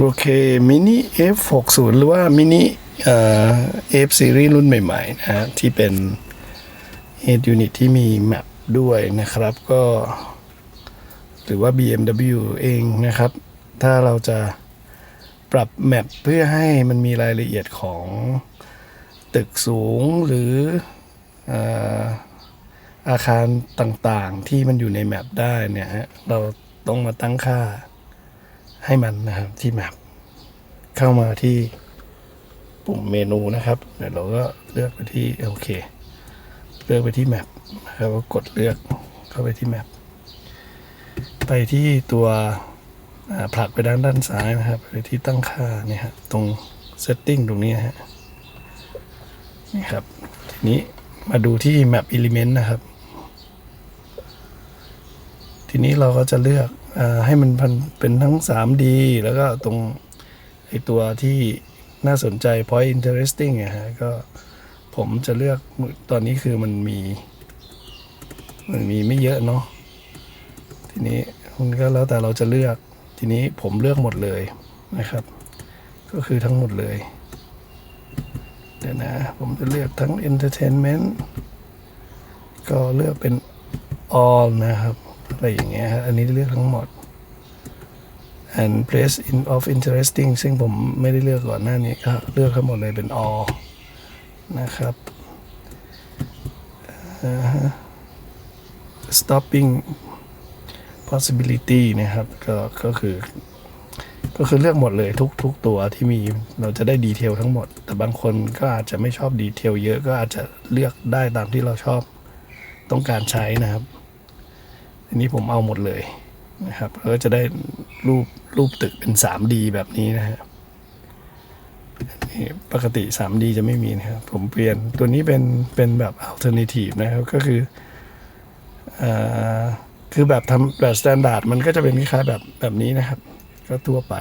โอเคมินิ F60 หรือว่ามินิเอ่อ F series รุ่นใหม่ๆนะฮะที่เป็น head unit ที่มีแมปด้วยนะครับก็หรือว่า BMW เองนะครับ ถ้าเราจะปรับแมปเพื่อให้มันมีรายละเอียดของตึกสูงหรือเอ่ออาคารต่างๆที่มันอยู่ในแมปได้เนี่ยฮะเราต้องมาตั้งค่า ให้มันนะครับที่แมปเข้ามาที่ปุ่มเมนูนะครับเดี๋ยวเราก็เลือกไปที่โอเคเลือกไปที่แมปนะครับก็กดเลือกเข้าไปที่แมปไปที่ตัวผลักไปด้านด้านซ้ายนะครับไปที่ตั้งค่าเนี่ยฮะตรง setting ตรงนี้ฮะนี่ครับ ทีนี้มาดูที่ map element นะครับ ทีนี้เราก็จะเลือก ให้มันเป็นทั้ง 3D แล้วก็ตรงไอตัวที่น่าสนใจ point interesting อะฮะก็ผมจะเลือกตอนนี้คือมันมี มันมีไม่เยอะเนาะทีนี้มันก็แล้วแต่เราจะเลือกทีนี้ผมเลือกหมดเลยนะครับ ก็คือทั้งหมดเลยเดี๋ยวนะ ผมจะเลือกทั้ง entertainment ก็เลือกเป็น all นะครับ อะไรอย่างเงี้ยฮะอันนี้เลือกทั้งหมด and place in of interesting ซึ่งผมไม่ได้เลือกก่อนหน้านี้ก็เลือกทั้งหมดเลยเป็น all นะครับ stopping possibility นะครับก็ก็คือ ก็คือเลือกหมดเลยทุกทุกตัวที่มีเราจะได้ดีเทลทั้งหมด แต่บางคนก็อาจจะไม่ชอบดีเทลเยอะก็อาจจะเลือกได้ตามที่เราชอบต้องการใช้นะครับ อันนี้ผมเอาหมดเลยนะครับแล้วก็จะได้รูปรูปตึกเป็น 3D แบบนี้นะฮะนี่ปกติ 3D จะไม่มีนะครับ ผมเปลี่ยนตัวนี้เป็นเป็นแบบ alternative นะครับ ก็คืออคือแบบทำแบบ standard มันก็จะเป็นคล้ายๆแบบแบบนี้นะครับ ก็ทั่วไป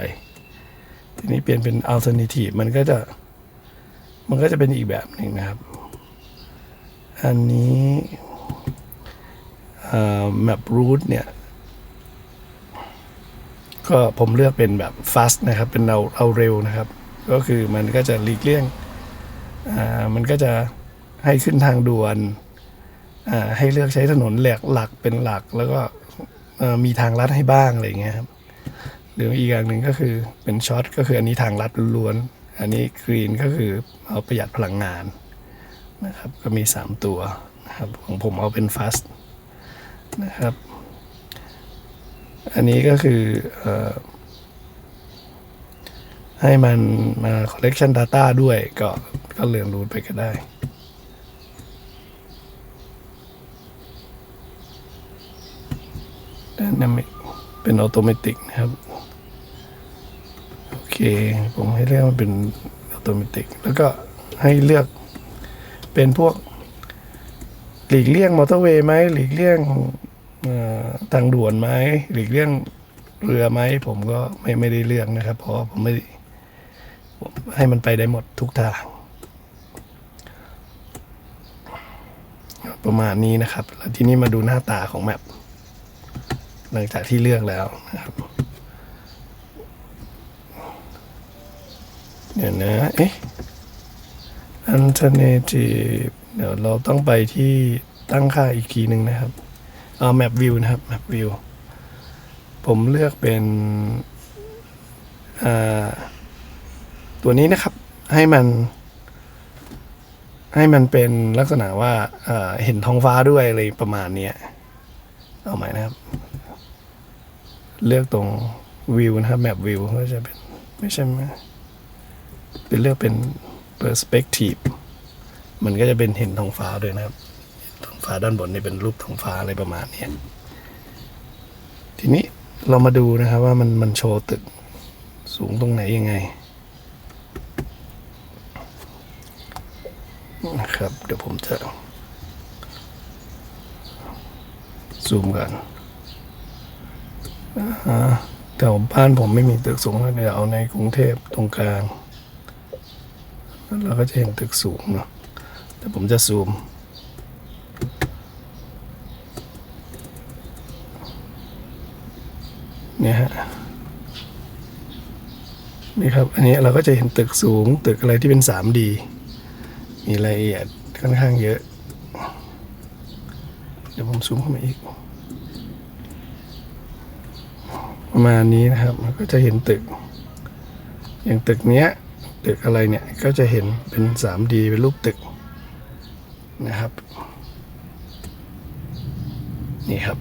ทีนี้เปลี่ยนเป็น alternative มันก็จะมันก็จะเป็นอีกแบบหนึ่งนะครับ อันนี้ เอ่อ map route เนี่ย ก็ผมเลือกเป็นแบบ fast นะครับ เป็นเอาเอาเร็วนะครับ ก็คือมันก็จะหลีกเลี่ยงอ่ามันก็จะให้ขึ้นทางด่วนอ่าให้เลือกใช้ถนนแหลกหลักเป็นหลัก แล้วก็มีทางลัดให้บ้างอะไรเงี้ยครับหรืออีกอย่างหนึ่งก็คือเป็นช็อตก็คืออันนี้ทางลัดล้วนอันนี้กรีนก็คือเอาประหยัดพลังงานนะครับ ก็มี 3 ตัวนะครับของผมเอาเป็น fast นะครับ อันนี้ก็คืออให้มันมา collection data ด้วยก็ก็เลือนรูทไปก็ได้ dynamic เป็น automatic นะครับ โอเค ผมให้เลือกมันเป็น automatic แล้วก็ให้เลือกเป็นพวก หลีกเลี่ยงมอเตอร์เวย์ไหมหลีกเลี่ยง ทางด่วนไหมหลีกเลี่ยงเรือไหมผมก็ไม่ไม่ได้เลือกนะครับ เพราะผมไม่ให้มันไปได้หมดทุกทาง ประมาณนี้นะครับ แล้วทีนี้มาดูหน้าตาของแมปหลังจากที่เลือกแล้วนะครับเดี๋ยวนะเอ๊ะ alternative เดี๋ยวเราต้องไปที่ตั้งค่าอีกทีหนึ่งนะครับ เอา map view นะครับ map view ผมเลือกเป็นตัวนี้นะครับให้มัน ให้มันเป็นลักษณะว่าเอ่อเห็นท้องฟ้าด้วยอะไรประมาณนี้เอาใหม่นะครับ เลือกตรงวิวนะครับ map view ก็จะเป็นไม่ใช่ไหมเป็นเลือกเป็น perspective มันก็จะเป็นเห็นท้องฟ้าด้วยนะครับ ท้องฟ้าด้านบนนี่เป็นรูปท้องฟ้าอะไรประมาณนี้ทีนี้เรามาดูนะครับว่ามันมันโชว์ตึกสูงตรงไหนยังไงนะครับ เดี๋ยวผมจะซูมกันอ่าแถวบ้านผมไม่มีตึกสูงเดี๋ยวเอาในกรุงเทพตรงกลางเราก็จะเห็นตึกสูงเนาะแต่ผมจะซูม เนี่ยฮะนี่ครับ อันนี้เราก็จะเห็นตึกสูง ตึกอะไรที่เป็น 3D มีรายละเอียดค่อนข้างเยอะ เดี๋ยวผมซูมเข้ามาอีก ประมาณนี้นะครับมันก็จะเห็นตึก อย่างตึกเนี้ย ตึกอะไรเนี่ย ก็จะเห็นเป็น 3D เป็นรูปตึกนะครับ นี่ครับ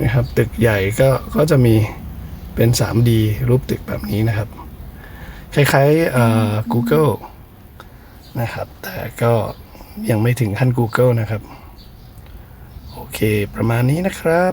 นะครับ ตึกใหญ่ก็ก็จะมีเป็น 3D รูปตึกแบบนี้นะครับ คล้ายๆ Google นะครับ แต่ก็ยังไม่ถึงขั้น Google นะครับ โอเค ประมาณนี้นะครับ